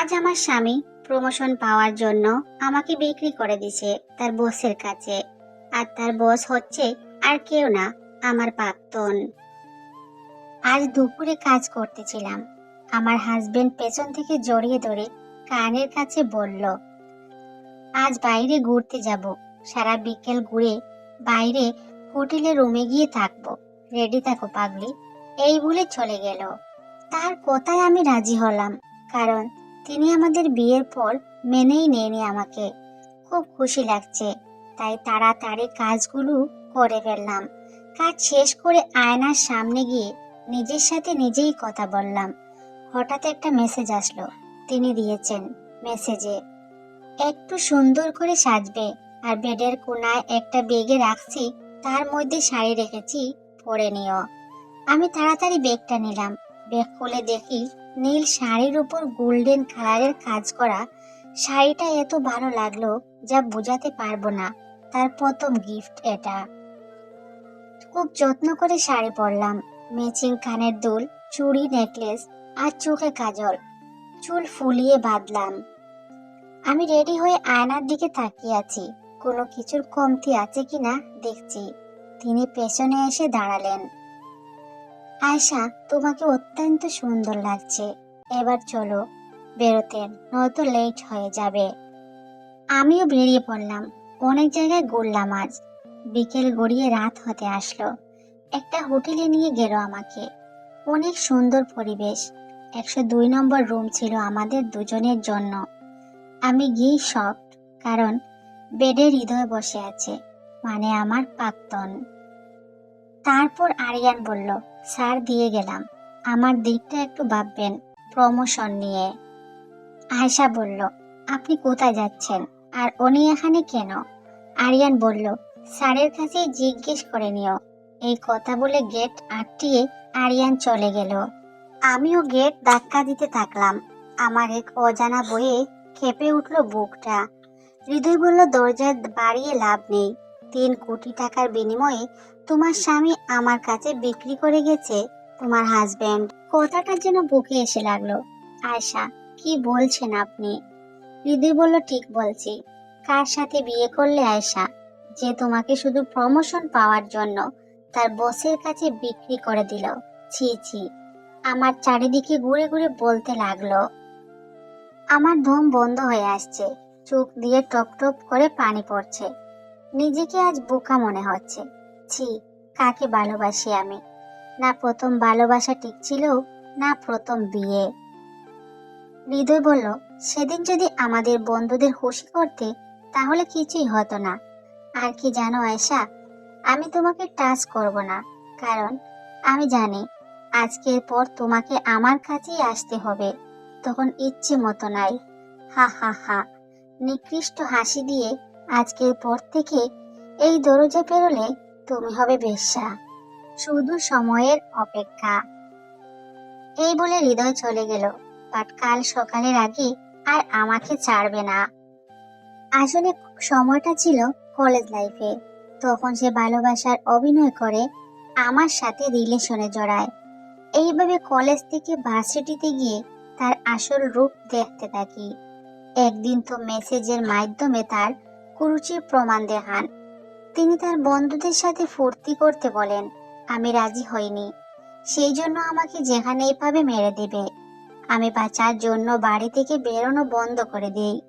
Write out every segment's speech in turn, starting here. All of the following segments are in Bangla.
আজ আমার স্বামী প্রমোশন পাওয়ার জন্য আমাকে বিক্রি করে দিছে তার বসের কাছে। আর তার বস হচ্ছে আর কেউ না, আমার প্রাক্তন। আজ দুপুরে কাজ করতেছিলাম। আমার হাজবেন্ড পেছন থেকে জড়িয়ে ধরে কানের কাছে বলল, আজ বাইরে ঘুরতে যাব। সারা বিকেল ঘুরে বাইরে হোটেলে রুমে গিয়ে থাকব। রেডি থাকো পাগলি। এই বলে চলে গেল। তার কথায় আমি রাজি হলাম, কারণ তিনি আমাদের বিয়ের পর মেনেই নেয়নি আমাকে। খুব খুশি লাগছে। তাই তাড়াতাড়ি কাজগুলো করে ফেললাম। কাজ শেষ করে আয়নার সামনে গিয়ে নিজের সাথে নিজেই কথা বললাম। হঠাৎ একটা মেসেজ আসলো। তিনি দিয়েছেন মেসেজে একটু সুন্দর করে সাজবে আর বেডের কোনায় একটা বেগে রাখছি, তার মধ্যে শাড়ি রেখেছি, পরে নিও। আমি তাড়াতাড়ি বেগটা নিলাম। বেগ খুলে দেখি নীল শাড়ির উপর গোল্ডেন কালারের কাজ করা শাড়িটা এত ভালো লাগল যা বোঝাতে পারব না। তার প্রথম গিফট এটা। খুব যত্ন করে শাড়ি পরলাম। ম্যাচিং কানের দুল, চুড়ি নেকলেস আর চোখে কাজল। চুল ফুলিয়ে বাঁধলাম। আমি রেডি হয়ে আয়নার দিকে তাকিয়ে আছি। কোনো কিছুর কমতি আছে কিনা দেখছি। তিনি পেছনে এসে দাঁড়ালেন। আয়শা, তোমাকে অত্যন্ত সুন্দর লাগছে। এবার চলো বেরোতেন নয়তো লেট হয়ে যাবে। আমিও বেরিয়ে পড়লাম। অনেক জায়গায় ঘুরলাম আজ। বিকেল গড়িয়ে রাত হতে আসলো। একটা হোটেলে নিয়ে গেল আমাকে। অনেক সুন্দর পরিবেশ। একশো দুই নম্বর রুম ছিল আমাদের দুজনের জন্য। আমি গিয়ে শখ কারণ বেডে হৃদয় বসে আছে মানে আমার প্রাক্তন। তারপর আরিয়ান বলল স্যার দিয়ে গেলাম। আমার দিকটা একটু ভাববেন প্রমোশন নিয়ে। আয়শা বলল, আপনি কোথায় যাচ্ছেন? আর উনি এখানে কেন? আরিয়ান বলল, স্যারের কাছেই জিজ্ঞেস করে নিও। এই কথা বলে গেট আটটিয়ে আরিয়ান চলে গেল। আমিও গেট ধাক্কা দিতে থাকলাম। আমার এক অজানা বইয়ে খেপে উঠল বুকটা। হৃদয় বলল দরজা বাড়িয়ে লাভ নেই। তিন কোটি টাকার বিনিময়ে তোমার স্বামী আমার কাছে বিক্রি করে গেছে তোমার হাজবেন্ড কথাটা যেন বুকে এসে লাগল। আয়শা, কি বলছেন আপনি? হৃদয় বলল, ঠিক বলছি। কার সাথে বিয়ে করলে আয়শা? যে তোমাকে শুধু প্রমোশন পাওয়ার জন্য তার বসের কাছে বিক্রি করে দিল। ছি ছি। আমার চারিদিকে ঘুরে ঘুরে বলতে লাগল। আমার ধুম বন্ধ হয়ে আসছে। চোখ দিয়ে টপ টপ করে পানি পড়ছে। নিজেকে আজ বোকা মনে হচ্ছে। ছি কাকে ভালোবাসি আমি। না প্রথম ভালোবাসা ঠিক ছিল, না প্রথম বিয়ে। হৃদয় বলল, সেদিন যদি আমাদের বন্ধুদের খুশি করতে, তাহলে কিছুই হতো না। আর কি জানো আয়সা আমি তোমাকে টাচ করব না। কারণ, আমি জানি আজকের পর তোমাকে আমার কাছেই আসতে হবে। তখন ইচ্ছে মতো নাই। হা হা হা। নিকৃষ্ট হাসি দিয়ে আজকের পর থেকে এই দরজা পেরোলে তুমি হবে বেশ্যা। শুধু সময়ের অপেক্ষা। এই বলে হৃদয় চলে গেল। বাট কাল সকালের আগে আর আমাকে ছাড়বে না। আসলে সময়টা ছিল কলেজ লাইফে। তখন সে ভালোবাসার অভিনয় করে, আমার সাথে রিলেশনে জড়ায়। এইভাবে কলেজ থেকে ভার্সিটিতে গিয়ে তার আসল রূপ দেখতে থাকি। একদিন তো মেসেজের মাধ্যমে তার কুরুচির প্রমাণ দেখান। তিনি তার বন্ধুদের সাথে ফুর্তি করতে বলেন, আমি রাজি হইনি। সেই জন্য আমাকে যেখানে পাবে মেরে দেবে। আমি বাঁচার জন্য বাড়ি থেকে বেরোনো বন্ধ করে দিই।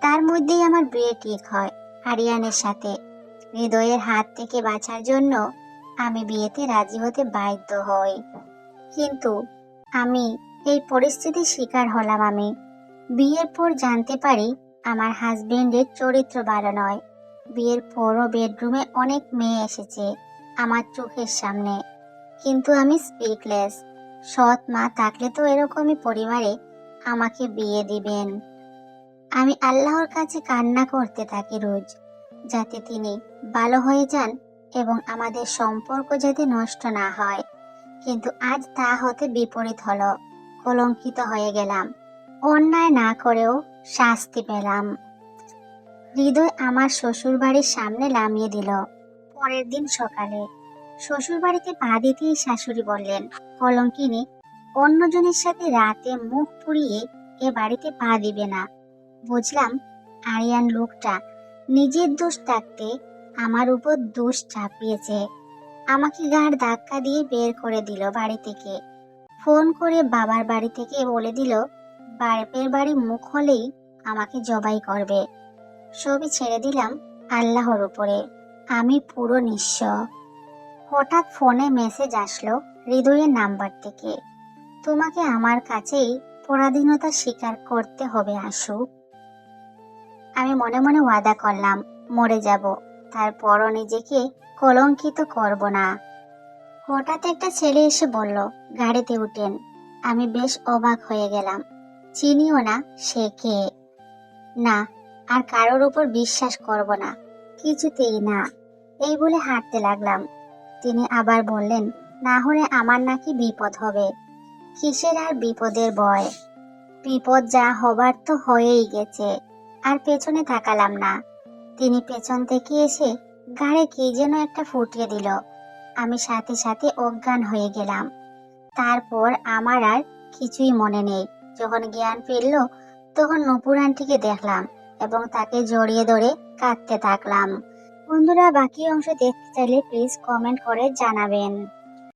তার মধ্যেই আমার বিয়ে ঠিক হয়, আরিয়ানের সাথে। হৃদয়ের হাত থেকে বাঁচার জন্য আমি বিয়েতে রাজি হতে বাধ্য হই। কিন্তু আমি এই পরিস্থিতির শিকার হলাম আমি। বিয়ের পর জানতে পারি আমার হাজবেন্ডের চরিত্র ভালো নয়। বিয়ের পরও বেডরুমে অনেক মেয়ে এসেছে আমার চোখের সামনে। কিন্তু আমি স্পিকলেস সৎ মা থাকলে তো এরকমই পরিবারে আমাকে বিয়ে দিবেন। আমি আল্লাহর কাছে কান্না করতে থাকি রোজ, যাতে তিনি ভালো হয়ে যান এবং আমাদের সম্পর্ক যাতে নষ্ট না হয়। কিন্তু আজ তা হতে বিপরীত হলো, কলঙ্কিত হয়ে গেলাম। অন্যায় না করেও শাস্তি পেলাম। হৃদয় আমার শ্বশুর বাড়ির সামনে নামিয়ে দিল। পরের দিন সকালে শ্বশুর বাড়িতে পা দিতেই শাশুড়ি বললেন, কলঙ্কিনী, অন্যজনের সাথে রাতে মুখ পুড়িয়ে এ বাড়িতে পা দিবে না। বুঝলাম আরিয়ান লোকটা নিজের দোষ থাকতে আমার উপর দোষ চাপিয়েছে। আমাকে গাড় ধাক্কা দিয়ে বের করে দিল বাড়ি থেকে। ফোন করে বাবার বাড়ি থেকে বলে দিল বাড়ি মুখ হলেই আমাকে জবাই করবে। সবই ছেড়ে দিলাম আল্লাহর উপরে। আমি পুরো নিঃস্ব। হঠাৎ ফোনে মেসেজ আসলো হৃদয়ের নাম্বার থেকে। তোমাকে আমার কাছেই পরাধীনতা স্বীকার করতে হবে, আশু। আমি মনে মনে ওয়াদা করলাম, মরে যাব। তারপরও নিজেকে কলঙ্কিত করব না। হঠাৎ একটা ছেলে এসে বলল, গাড়িতে উঠেন। আমি বেশ অবাক হয়ে গেলাম। চিনিও না সে কে। না আর কারোর উপর বিশ্বাস করব না, কিছুতেই না। এই বলে হাঁটতে লাগলাম। তিনি আবার বললেন, না হলে আমার নাকি বিপদ হবে। কিসের আর বিপদের ভয়? বিপদ যা হবার তো হয়েই গেছে, আর পেছনে তাকালাম না। তিনি পেছন থেকে এসে গাড়ি কি যেন একটা ফুটিয়ে দিল। আমি সাথে সাথে অজ্ঞান হয়ে গেলাম। তারপর আমার আর কিছুই মনে নেই। যখন জ্ঞান ফিরল, তখন নপুর আন্টিকে দেখলাম। এবং তাকে জড়িয়ে ধরে কাঁদতে থাকলাম। বন্ধুরা, বাকি অংশ দেখতে চাইলে প্লিজ কমেন্ট করে জানাবেন।